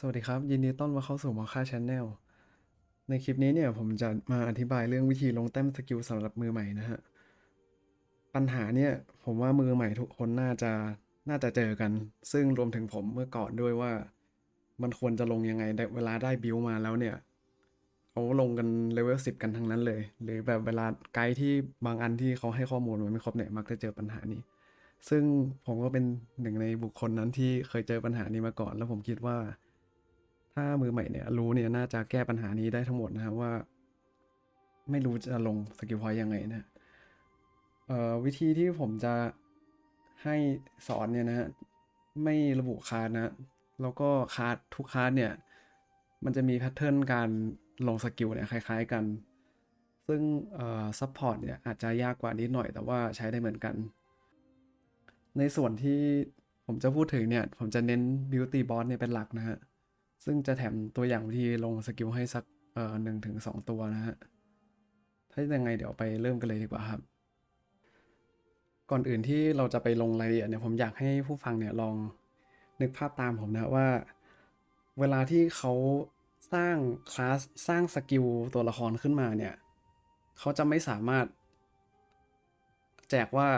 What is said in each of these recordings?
สวัสดีครับ ยินดีต้อนรับเข้าสู่มอค่าชแนลในคลิปนี้เนี่ยผมจะมาอธิบายเรื่องวิธีลงแต้มสกิลสำหรับมือใหม่นะฮะ ปัญหาเนี่ยผมว่ามือใหม่ทุกคนน่าจะน่าจะเจอกัน ซึ่งรวมถึงผมเมื่อก่อนด้วยว่า มันควรจะลงยังไงได้เวลาได้บิวมาแล้วเนี่ยเขาลงกันเลเวลสิบกันทั้งนั้นเลย หรือแบบเวลาไกด์ที่บางอันที่เขาให้ข้อมูลมันไม่ครบเนี่ยมักจะเจอปัญหานี้ ซึ่งผมก็เป็นหนึ่งในบุคคลนั้นที่เคยเจอปัญหานี้มาก่อน แล้วผมคิดว่า ถ้ามือใหม่เนี่ยรู้เนี่ยน่าจะแก้ปัญหานี้ได้ทั้งหมดนะครับว่า ไม่รู้จะลงสกิลพอยต์ยังไงนะเอ่อวิธีที่ผมจะให้สอนเนี่ยนะฮะไม่ระบุคาร์ดนะแล้วก็คาร์ดทุกคาร์ดเนี่ย มันจะมีแพทเทิร์นการลงสกิลเนี่ยคล้าย ๆกัน ซึ่งเอ่อซัพพอร์ตเนี่ยอาจจะยากกว่านิดหน่อยแต่ว่าใช้ได้เหมือนกัน ในส่วนที่ผมจะพูดถึงเนี่ย ผมจะเน้น Beauty Boss เนี่ยเป็นหลักนะฮะ ซึ่งจะแถมตัวอย่างวิธีลงสกิลให้สักเอ่อหนึ่งถึงสองตัวนะฮะ ถ้ายังไงเดี๋ยวไปเริ่มกันเลยดีกว่าครับ ก่อนอื่นที่เราจะไปลงรายละเอียดเนี่ยผมอยากให้ผู้ฟังเนี่ยลองนึกภาพตามผมนะว่า เวลาที่เขาสร้างคลาสสร้างสกิลตัวละครขึ้นมาเนี่ยเขาจะไม่สามารถ แจกว่า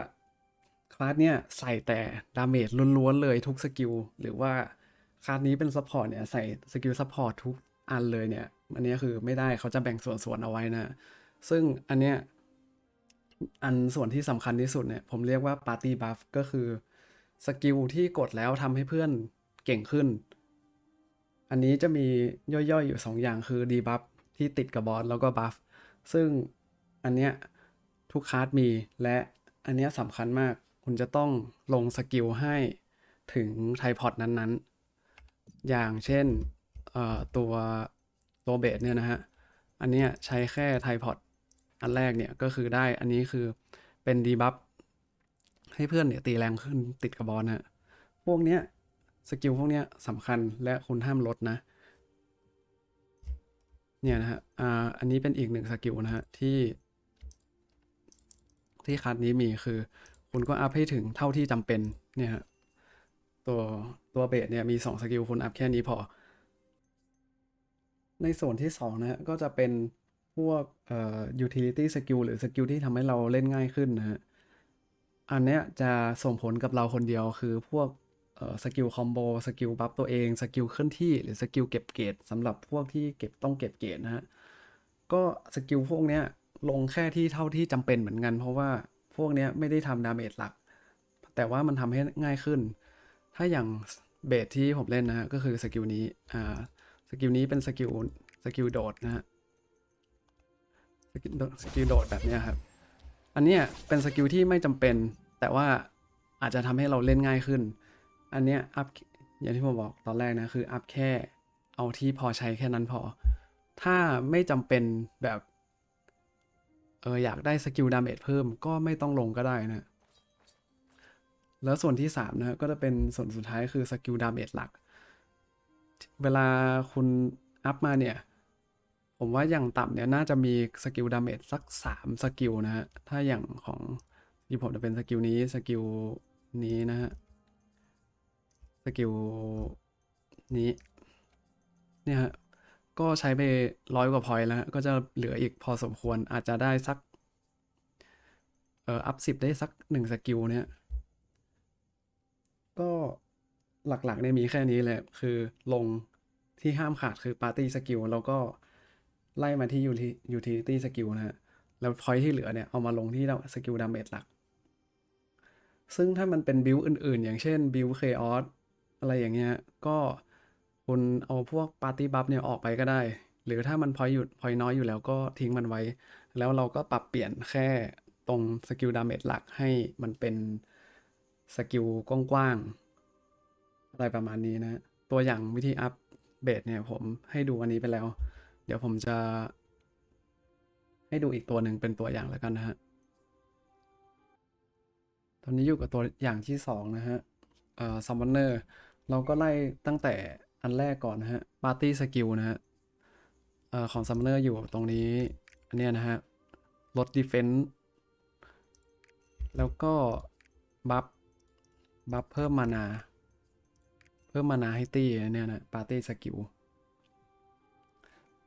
คลาสเนี่ยใส่แต่ดาเมจล้วนๆเลยทุกสกิลหรือว่า คลาสนี้เป็นซัพพอร์ตเนี่ยใส่สกิลซัพพอร์ตทุกอันเลยเนี่ย อันนี้คือไม่ได้เขาจะแบ่งส่วนๆเอาไว้นะ ซึ่งอันเนี้ยอันส่วนที่สำคัญที่สุดเนี่ย ผมเรียกว่า Party Buff ก็คือสกิลที่กดแล้วทำให้เพื่อนเก่งขึ้น อันนี้จะมีย่อยๆอยู่ 2 อย่างคือ debuff ที่ติดกับบอสแล้วก็ buff ซึ่งอันเนี้ยทุกคลาสมีและอันเนี้ยสำคัญมาก คุณจะต้องลงสกิลให้ถึงไทพอดนั้นๆ อย่างเช่นตัวตัวเบสเนี่ยนะฮะ อันนี้ใช้แค่ไทพอดอันแรกเนี่ยก็คือได้อันนี้คือเป็นดีบัฟให้เพื่อนเนี่ยตีแรงขึ้นติดกับบอลนะฮะพวกเนี้ยสกิลพวกเนี้ยสำคัญและคุณห้ามลดนะ เนี่ยนะฮะอ่าอันนี้เป็นอีกหนึ่งสกิลนะฮะที่ ที่คัดนี้มีคือ คุณก็อัพให้ถึงเท่าที่จำเป็นเนี่ยฮะตัว ตัวเบสเนี่ยมี 2 สกิลคุณอัพแค่นี้พอ ในส่วนที่ 2 นะฮะก็จะเป็นพวกเอ่อ utility skill หรือสกิลที่ทำให้เราเล่นง่ายขึ้นนะฮะ อันเนี้ยจะส่งผลกับเราคนเดียวคือพวกเอ่อสกิลคอมโบสกิลบัฟตัวเองสกิลเคลื่อนที่หรือสกิลเก็บเกรดสำหรับพวกที่เก็บต้องเก็บเกรดนะฮะ ก็สกิลพวกเนี้ยลงแค่ที่เท่าที่จำเป็นเหมือนกัน เพราะว่าพวกเนี้ยไม่ได้ทำดาเมจหลัก แต่ว่ามันทำให้ง่ายขึ้น ถ้าอย่างเบสที่ผมเล่นนะฮะก็คือสกิลนี้อ่าสกิลนี้เป็นสกิลสกิลโดดนะฮะสกิลโดดสกิลโดดแบบนี้ครับ อันเนี้ยเป็นสกิลที่ไม่จำเป็น แต่ว่าอาจจะทำให้เราเล่นง่ายขึ้น อันเนี้ยอัพอย่างที่ผมบอกตอนแรกนะคืออัพแค่เอาที่พอใช้แค่นั้นพอ ถ้าไม่จำเป็นแบบเอออยากได้สกิลดาเมจเพิ่มก็ไม่ต้องลงก็ได้นะ แล้วส่วนที่3นะก็จะเป็นส่วนสุดท้ายคือสกิลดาเมจหลัก เวลาคุณอัพมาเนี่ย ผมว่าอย่างต่ำเนี่ยน่าจะมีสกิลดาเมจสัก 3 สกิลนะฮะ ถ้าอย่างของที่ผมจะเป็นสกิลนี้สกิลนี้นะฮะ สกิลนี้ เนี่ยฮะ ก็ใช้ไปร้อยกว่าพอยต์แล้ว ก็จะเหลืออีกพอสมควรอาจจะได้สัก เอ่ออัพสิบได้สักหนึ่งสกิลเนี่ย ก็หลักๆเนี่ยมีแค่นี้แหละ คือลงที่ห้ามขาดคือปาร์ตี้สกิลแล้วก็ไล่มาที่ยูทิลิตี้สกิลนะฮะ แล้วพอยที่เหลือเนี่ย เอามาลงที่สกิลดาเมจหลัก ซึ่งถ้ามันเป็นบิลอื่นๆ อย่างเช่นบิลเคออสอะไรอย่างเงี้ย ก็คุณเอาพวกปาร์ตี้บัฟเนี่ยออกไปก็ได้ หรือถ้ามันพอยอยู่พอยน้อยอยู่แล้วก็ทิ้งมันไว้ แล้วเราก็ปรับเปลี่ยนแค่ตรงสกิลดาเมจหลักให้มันเป็น สกิลกว้างๆอะไรประมาณนี้นะ ตัวอย่างวิธีอัพเบสเนี่ยผมให้ดูอันนี้ไปแล้ว เดี๋ยวผมจะ ให้ดูอีกตัวหนึ่งเป็นตัวอย่างแล้วกันนะฮะ ตอนนี้อยู่กับตัวอย่างที่สองนะฮะเอ่อซัมมอนเนอร์เราก็ไล่ตั้งแต่อันแรกก่อนนะฮะปาร์ตี้สกิลนะฮะเอ่อของซัมมอนเนอร์อยู่ตรงนี้ อันเนี้ยนะฮะลดดีเฟนส์แล้วก็บัฟ บัฟเพิ่มมานา เพิ่มมานาให้ตี้เนี่ยนะปาร์ตี้สกิล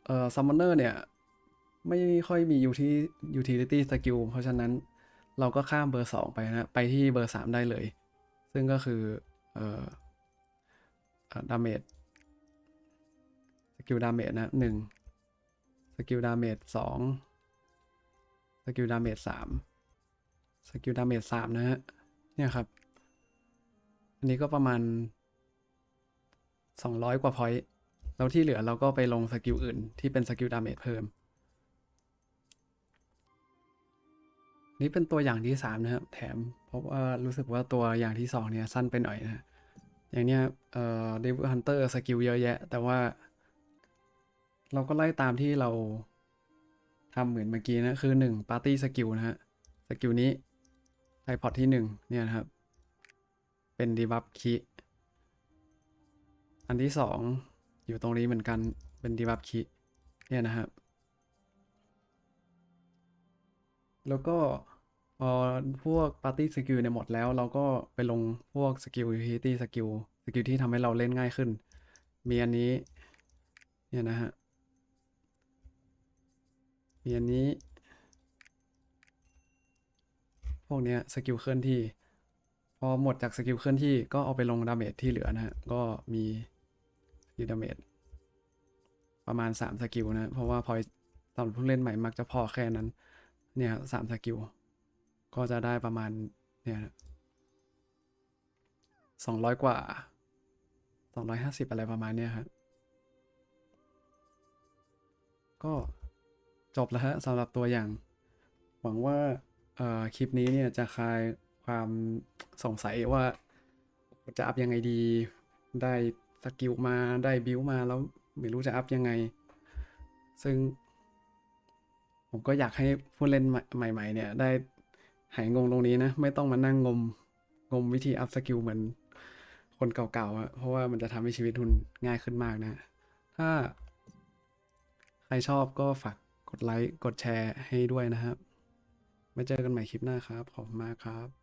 เอ่อซัมมอนเนอร์เนี่ย ไม่ค่อยมียูที่ utility skill เพราะฉะนั้นเราก็ข้ามเบอร์ 2 ไปนะ ไปที่เบอร์ 3 ได้เลย ซึ่งก็คือ เอ่อดาเมจสกิลดาเมจนะหนึ่งสกิลดาเมจสองสกิลดาเมจสามสกิลดาเมจสามนะฮะเนี่ยครับ อันนี้ก็ประมาณ 200 กว่าพอยต์แล้วที่เหลือเราก็ไปลงสกิลอื่นที่เป็นสกิลดาเมจเพิ่ม นี่เป็นตัวอย่างที่สามนะครับ แถม เพราะว่ารู้สึกว่าตัวอย่างที่สองเนี่ยสั้นไปหน่อยนะ อย่างเนี้ยเอ่อเดวิลฮันเตอร์สกิลเยอะแยะ แต่ว่า เราก็ไล่ตามที่เราทำเหมือนเมื่อกี้นะ คือหนึ่งปาร์ตี้สกิลนะฮะ สกิลนี้ไทพอตที่หนึ่งเนี่ยนะครับ เป็นดีบัฟคีอันที่สองอยู่ตรงนี้เหมือนกันเป็นดีบัฟคีเนี่ยนะครับ แล้วก็พอพวกปาร์ตี้สกิลเนี่ยหมดแล้ว เราก็ไปลงพวกสกิลยูทิตี้สกิลสกิลที่ทำให้เราเล่นง่ายขึ้น มีอันนี้ เนี่ยนะฮะ มีอันนี้ พวกเนี้ยสกิลเคลื่อนที่ พอหมดจากสกิลเคลื่อนที่ก็เอาไปลงดาเมจที่เหลือนะฮะ ก็มีสกิลดาเมจประมาณ 3 สกิลนะ เพราะว่าพอสำหรับผู้เล่นใหม่มักจะพอแค่นั้น เนี่ยสามสกิล ก็จะได้ประมาณเนี่ยสองร้อยกว่าสองร้อยห้าสิบอะไรประมาณเนี้ยครับก็จบแล้วฮะสำหรับตัวอย่าง หวังว่าเอ่อคลิปนี้เนี่ยจะคลาย ความสงสัยว่าจะอัพยังไงดี ได้สกิลมาได้บิวมาแล้วไม่รู้จะอัพยังไง ซึ่ง ผมก็อยากให้ผู้เล่นใหม่ ๆ เนี่ย ได้หายงงตรงนี้นะ ไม่ต้องมานั่งงมงมวิธีอัพสกิลเหมือนคนเก่าๆอะเพราะว่ามันจะทำให้ชีวิตคุณง่ายขึ้นมากนะ ถ้า ใครชอบก็ฝากกดไลค์ กดแชร์ให้ด้วยนะครับไว้เจอกันใหม่คลิปหน้าครับ ขอบคุณมากครับ